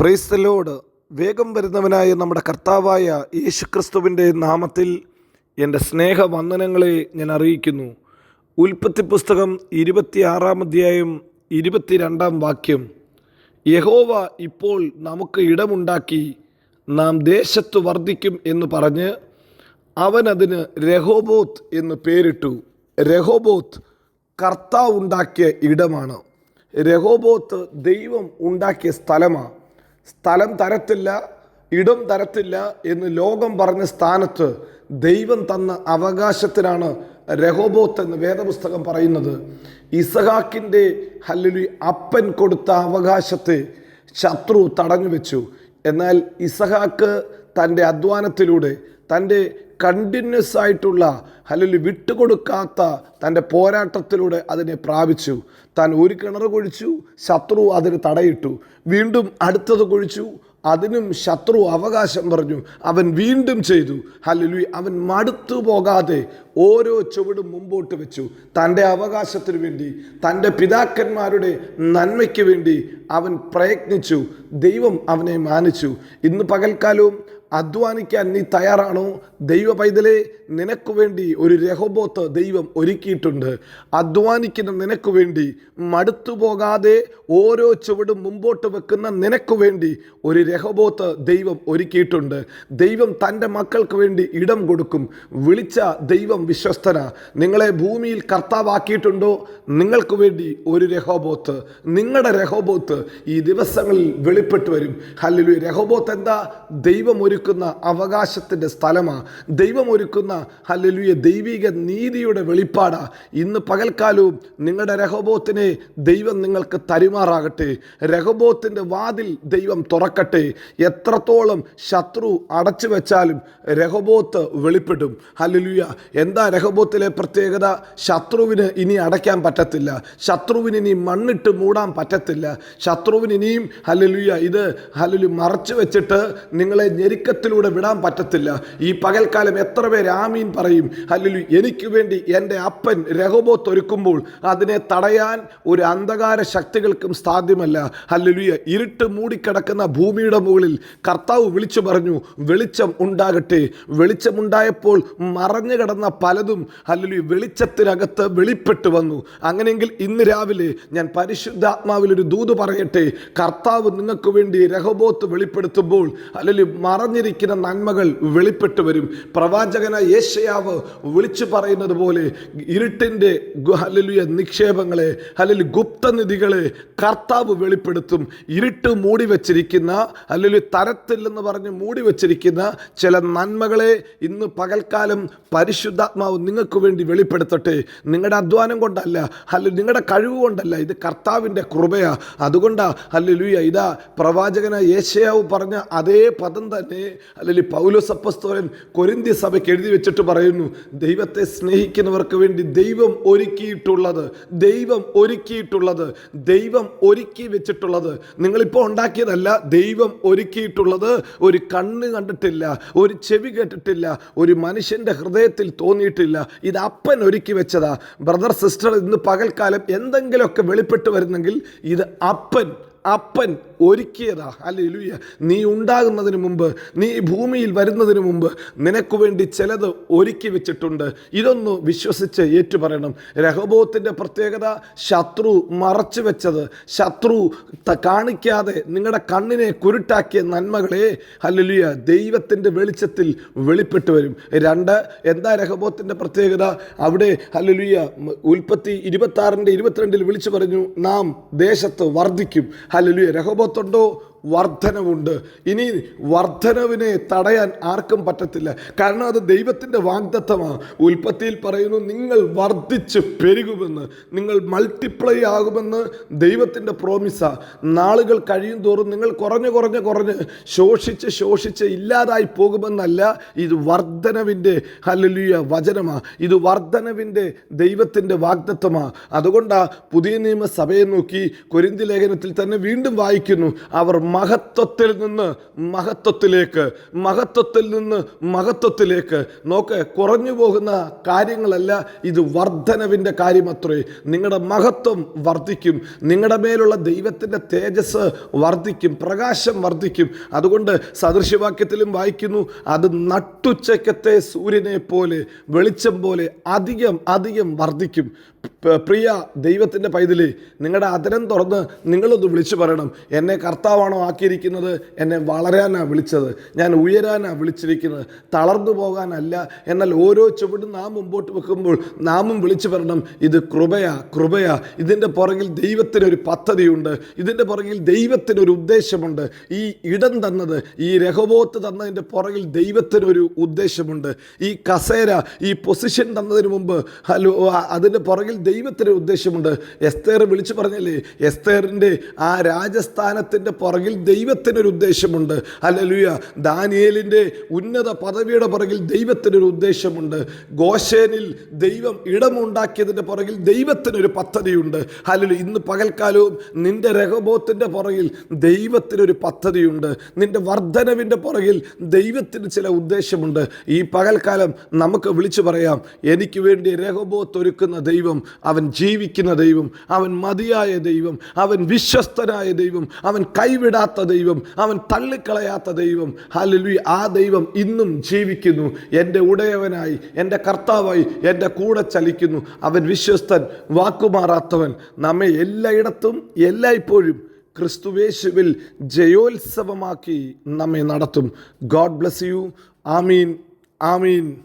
Praise the Lord വേഗം വരുന്നവനായ നമ്മുടെ കർത്താവായ യേശുക്രിസ്തുവിന്റെ നാമത്തിൽ എന്റെ സ്നേഹവന്ദനങ്ങളെ ഞാൻ അറിയിക്കുന്നു. ഉൽപ്പത്തി പുസ്തകം ഇരുപത്തിയാറാം അധ്യായം ഇരുപത്തിരണ്ടാം വാക്യം. യഹോവ ഇപ്പോൾ നമുക്ക് ഇടമുണ്ടാക്കി നാം ദേശത്ത് വർദ്ധിക്കും എന്ന് പറഞ്ഞ് അവനതിന് രഹോബോത്ത് എന്ന് പേരിട്ടു. രഹോബോത്ത് കർത്താവ് ഉണ്ടാക്കിയ ഇടമാണ്. രഹോബോത്ത് ദൈവം ഉണ്ടാക്കിയ സ്ഥലമാണ് സ്ഥലം തരത്തില്ല ഇടം തരത്തില്ല എന്ന് ലോകം പറഞ്ഞ സ്ഥാനത്ത് ദൈവം തന്ന അവകാശത്തിനാണ് രഹോബോത്ത് എന്ന് വേദപുസ്തകം പറയുന്നത്. ഇസഹാക്കിന്റെ ഹല്ലുലി അപ്പൻ കൊടുത്ത അവകാശത്തെ ശത്രു തടഞ്ഞു വെച്ചു എന്നാൽ ഇസഹാക്ക് തന്റെ അധ്വാനത്തിലൂടെ തന്റെ കണ്ടിന്യൂസ് ആയിട്ടുള്ള അല്ലെങ്കിൽ വിട്ടുകൊടുക്കാത്ത തന്റെ പോരാട്ടത്തിലൂടെ അതിനെ പ്രാപിച്ചു. താൻ ഒരു കിണർ കുഴിച്ചു ശത്രു അതിന് തടയിട്ടു. വീണ്ടും അടുത്തത് കുഴിച്ചു അതിനും ശത്രു അവകാശം പറഞ്ഞു. അവൻ വീണ്ടും ചെയ്തു. ഹല്ലുലി അവൻ മടുത്തു പോകാതെ ഓരോ ചുവടും മുമ്പോട്ട് വെച്ചു. തന്റെ അവകാശത്തിന് വേണ്ടി തന്റെ പിതാക്കന്മാരുടെ നന്മയ്ക്ക് വേണ്ടി അവൻ പ്രയത്നിച്ചു. ദൈവം അവനെ മാനിച്ചു. ഇന്ന് പകൽക്കാലവും അധ്വാനിക്കാൻ നീ തയ്യാറാണോ? ദൈവ പൈതലെ നിനക്ക് വേണ്ടി ഒരു രഹോബോത്ത് ദൈവം ഒരുക്കിയിട്ടുണ്ട്. അധ്വാനിക്കുന്ന നിനക്ക് വേണ്ടി മടുത്തു പോകാതെ ഓരോ ചുവടും മുമ്പോട്ട് വെക്കുന്ന നിനക്ക് വേണ്ടി ഒരു രഹോബോത്ത് ദൈവം ഒരുക്കിയിട്ടുണ്ട്. ദൈവം തന്റെ മക്കൾക്ക് വേണ്ടി ഇടം കൊടുക്കും. വിളിച്ച ദൈവം വിശ്വസ്തന. നിങ്ങളെ ഭൂമിയിൽ കർത്താവാക്കിയിട്ടുണ്ടോ? നിങ്ങൾക്ക് വേണ്ടി ഒരു രഹോബോത്ത്. നിങ്ങളുടെ രഹോബോത്ത് ഈ ദിവസങ്ങളിൽ വെളിപ്പെട്ടു വരും. ഹല്ലുലു രഹോബോത്ത് എന്താ? ദൈവം ഒരുക്കുന്ന അവകാശത്തിന്റെ സ്ഥലമാണ് ദൈവമൊരുക്കുന്ന ഹല്ലുലുയ ദൈവിക നീതിയുടെ വെളിപ്പാടാ. ഇന്ന് പകൽക്കാലവും നിങ്ങളുടെ രഹബോത്തിനെ ദൈവം നിങ്ങൾക്ക് തരുമാറാകട്ടെ. രഹബോത്തിന്റെ വാതിൽ ദൈവം തുറക്കട്ടെ. എത്രത്തോളം ശത്രു അടച്ചു വെച്ചാലും രഹബോത്ത് വെളിപ്പെടും. ഹല്ലലുയ. എന്താ രഹബോത്തിലെ പ്രത്യേകത? ശത്രുവിന് ഇനി അടയ്ക്കാൻ പറ്റത്തില്ല. ശത്രുവിന് ഇനി മണ്ണിട്ട് മൂടാൻ പറ്റത്തില്ല. ശത്രുവിന് ഇനിയും ഹല്ലലുയ ഇത് ഹല്ലലു മറച്ചു വെച്ചിട്ട് നിങ്ങളെ ഞെരുക്കത്തിലൂടെ വിടാൻ പറ്റത്തില്ല. ഈ പകൽക്കാലം എത്ര പേര് ആമീൻ പറയും. അല്ലെങ്കിൽ എനിക്ക് വേണ്ടി എന്റെ അപ്പൻ രഹബോത്ത് ഒരുക്കുമ്പോൾ അതിനെ തടയാൻ ഒരു അന്ധകാര ശക്തികൾക്കും സാധ്യമല്ല. ഹല്ലുലുയ. ഇരുട്ട് മൂടിക്കിടക്കുന്ന ഭൂമിയുടെ മുകളിൽ കർത്താവ് വിളിച്ചു പറഞ്ഞു വെളിച്ചം ഉണ്ടാകട്ടെ. വെളിച്ചമുണ്ടായപ്പോൾ മറഞ്ഞു കിടന്ന പലതും അല്ലെങ്കിൽ വെളിച്ചത്തിനകത്ത് വെളിപ്പെട്ട് വന്നു. അങ്ങനെയെങ്കിൽ ഇന്ന് രാവിലെ ഞാൻ പരിശുദ്ധാത്മാവിൽ ഒരു ദൂത് പറയട്ടെ. കർത്താവ് നിങ്ങൾക്ക് വേണ്ടി രഹബോത്ത് വെളിപ്പെടുത്തുമ്പോൾ അല്ലെങ്കിൽ മറഞ്ഞിരിക്കുന്ന നന്മകൾ വെളിപ്പെട്ട് വരും. പ്രവാചകന യേശയാവ് വിളിച്ചു പറയുന്നത് പോലെ ഇരുട്ടിന്റെ ഹല്ലുയ നിക്ഷേപങ്ങളെ അല്ലെങ്കിൽ ഗുപ്തനിധികളെ കർത്താവ് വെളിപ്പെടുത്തും. ഇരുട്ട് മൂടി വച്ചിരിക്കുന്ന അല്ലെങ്കിൽ തരത്തില്ലെന്ന് പറഞ്ഞ് മൂടി വച്ചിരിക്കുന്ന ചില നന്മകളെ ഇന്ന് പകൽക്കാലം പരിശുദ്ധാത്മാവ് നിങ്ങൾക്ക് വേണ്ടി വെളിപ്പെടുത്തട്ടെ. നിങ്ങളുടെ അധ്വാനം കൊണ്ടല്ല അല്ല നിങ്ങളുടെ കഴിവ് കൊണ്ടല്ല ഇത് കർത്താവിന്റെ കൃപയാ. അതുകൊണ്ടാ ഹല്ലുയ ഇതാ പ്രവാചകന യേശയാവ് പറഞ്ഞ അതേ പദം തന്നെ അല്ലെങ്കിൽ പൗലോസപ്പസ്തോലൻ കൊരിന്തി സഭയ്ക്ക് എഴുതി വെച്ചിട്ട് പറയുന്നു ദൈവത്തെ സ്നേഹിക്കുന്നവർക്ക് വേണ്ടി ദൈവം ഒരുക്കിയിട്ടുള്ളത് ദൈവം ഒരുക്കിയിട്ടുള്ളത് ദൈവം ഒരുക്കി വെച്ചിട്ടുള്ളത്. നിങ്ങളിപ്പോൾ ഉണ്ടാക്കിയതല്ല ദൈവം ഒരുക്കിയിട്ടുള്ളത് ഒരു കണ്ണ് കണ്ടിട്ടില്ല ഒരു ചെവി കേട്ടിട്ടില്ല ഒരു മനുഷ്യന്റെ ഹൃദയത്തിൽ തോന്നിയിട്ടില്ല. ഇത് അപ്പൻ ഒരുക്കി വെച്ചതാ. ബ്രദർ സിസ്റ്റർ ഇന്ന് പകൽക്കാലം എന്തെങ്കിലുമൊക്കെ വെളിപ്പെട്ട് വരുന്നെങ്കിൽ ഇത് അപ്പൻ അപ്പൻ ഒരുക്കിയതാ. അല്ലേലൂയ നീ ഉണ്ടാകുന്നതിന് മുമ്പ് നീ ഭൂമിയിൽ വരുന്നതിന് മുമ്പ് നിനക്ക് വേണ്ടി ചിലത് ഒരുക്കി വെച്ചിട്ടുണ്ട്. ഇതൊന്ന് വിശ്വസിച്ച് ഏറ്റുപറയണം. രഹബോത്തിന്റെ പ്രത്യേകത ശത്രു മറച്ചു വെച്ചത്. ശത്രു കാണിക്കാതെ നിങ്ങളുടെ കണ്ണിനെ കുരുട്ടാക്കിയ നന്മകളെ ഹല്ലേലൂയ ദൈവത്തിന്റെ വെളിച്ചത്തിൽ വെളിപ്പെട്ട് വരും. രണ്ട് എന്താ രഹബോത്തിന്റെ പ്രത്യേകത? അവിടെ ഹല്ലേലൂയ ഉൽപ്പത്തി ഇരുപത്തി ആറിന്റെ ഇരുപത്തിരണ്ടിൽ വിളിച്ചു പറഞ്ഞു നാം ദേശത്ത് വർദ്ധിക്കും. ഹല്ലേലൂയ. രഹബോത്തുണ്ടോ വർധനവുണ്ട്. ഇനി വർധനവിനെ തടയാൻ ആർക്കും പറ്റത്തില്ല. കാരണം അത് ദൈവത്തിന്റെ വാഗ്ദത്തമാണ്. ഉൽപ്പത്തിയിൽ പറയുന്നു നിങ്ങൾ വർദ്ധിച്ച് പെരുകുമെന്ന്. നിങ്ങൾ മൾട്ടിപ്ലൈ ആകുമെന്ന് ദൈവത്തിന്റെ പ്രോമിസ നാളുകൾ കഴിയും തോറും നിങ്ങൾ കുറഞ്ഞ് കുറഞ്ഞ് കുറഞ്ഞ് ശോഷിച്ച് ശോഷിച്ച് ഇല്ലാതായി പോകുമെന്നല്ല ഇത് വർധനവിന്റെ ഹലലിയ വചനമാണ് ഇത് വർധനവിന്റെ ദൈവത്തിന്റെ വാഗ്ദത്തമാണ് അതുകൊണ്ടാണ് പുതിയ നിയമസഭയെ നോക്കി കൊരിന്തി ലേഖനത്തിൽ തന്നെ വീണ്ടും വായിക്കുന്നു. അവർ മഹത്വത്തിൽ നിന്ന് മഹത്വത്തിലേക്ക് മഹത്വത്തിൽ നിന്ന് മഹത്വത്തിലേക്ക്. നോക്ക് കുറഞ്ഞു പോകുന്ന കാര്യങ്ങളല്ല ഇത് വർധനവിന്റെ കാര്യമത്രേ നിങ്ങളുടെ മഹത്വം വർദ്ധിക്കും നിങ്ങളുടെ മേലുള്ള ദൈവത്തിന്റെ തേജസ് വർദ്ധിക്കും പ്രകാശം വർദ്ധിക്കും. അതുകൊണ്ട് സദൃശ്യവാക്യത്തിലും വായിക്കുന്നു അത് നട്ടുച്ചക്കത്തെ സൂര്യനെ പോലെ വെളിച്ചം പോലെ അധികം അധികം വർദ്ധിക്കും. പ്രിയ ദൈവത്തിന്റെ പൈതലി നിങ്ങളുടെ അതിരം തുറന്ന് നിങ്ങളൊന്ന് വിളിച്ചു പറയണം. എന്നെ കർത്താവാണോ ആക്കിയിരിക്കുന്നത്? എന്നെ വളരാനാണ് വിളിച്ചത്. ഞാൻ ഉയരാനാണ് വിളിച്ചിരിക്കുന്നത്. തളർന്നു പോകാനല്ല. എന്നാൽ ഓരോ ചുവടും നാം മുമ്പോട്ട് വെക്കുമ്പോൾ നാമും വിളിച്ചു പറയണം ഇത് കൃപയാ കൃപയാ. ഇതിന്റെ പുറകിൽ ദൈവത്തിനൊരു പദ്ധതിയുണ്ട്. ഇതിന്റെ പുറകിൽ ദൈവത്തിനൊരു ഉദ്ദേശമുണ്ട്. ഈ ഇടം തന്നത് ഈ രഹബോത്ത് തന്നതിന്റെ പുറകിൽ ദൈവത്തിനൊരു ഉദ്ദേശമുണ്ട്. ഈ കസേര ഈ പൊസിഷൻ തന്നതിന് മുമ്പ് ഹലോ അതിന്റെ പുറകിൽ ദൈവത്തിനൊരു ഉദ്ദേശമുണ്ട്. എസ്തേർ വിളിച്ചു പറഞ്ഞല്ലേ? എസ്തേറിന്റെ ആ രാജസ്ഥാനത്തിന്റെ പുറകിൽ ദൈവത്തിനൊരു ഉദ്ദേശമുണ്ട്. അല്ലലുയ ദാനിയേലിന്റെ ഉന്നത പദവിയുടെ പുറകിൽ ദൈവത്തിനൊരു ഉദ്ദേശമുണ്ട്. ഗോശേനിൽ ദൈവം ഇടമുണ്ടാക്കിയതിന്റെ പുറകിൽ ദൈവത്തിനൊരു പദ്ധതിയുണ്ട്. അല്ലല്ലോ ഇന്ന് പകൽക്കാലവും നിന്റെ രഹബോത്തിന്റെ പുറകിൽ ദൈവത്തിനൊരു പദ്ധതിയുണ്ട്. നിന്റെ വർധനവിന്റെ പുറകിൽ ദൈവത്തിന് ചില ഉദ്ദേശമുണ്ട്. ഈ പകൽക്കാലം നമുക്ക് വിളിച്ചു പറയാം. എനിക്ക് വേണ്ടി രഹബോത്ത് ഒരുക്കുന്ന ദൈവം അവൻ ജീവിക്കുന്ന ദൈവം അവൻ മതിയായ ദൈവം അവൻ വിശ്വസ്തനായ ദൈവം അവൻ കൈവിടാത്ത ദൈവം അവൻ തള്ളിക്കളയാത്ത ദൈവം. ഹല്ലേലൂയ ആ ദൈവം ഇന്നും ജീവിക്കുന്നു. എന്റെ ഉടയവനായി എന്റെ കർത്താവായി എന്റെ കൂടെ ചലിക്കുന്നു. അവൻ വിശ്വസ്തൻ വാക്കുമാറാത്തവൻ. നമ്മെ എല്ലായിടത്തും എല്ലായ്പ്പോഴും ക്രിസ്തുവേശുവിൽ ജയോത്സവമാക്കി നമ്മെ നടത്തും. ഗോഡ് ബ്ലസ് യു ആമീൻ. ആമീൻ.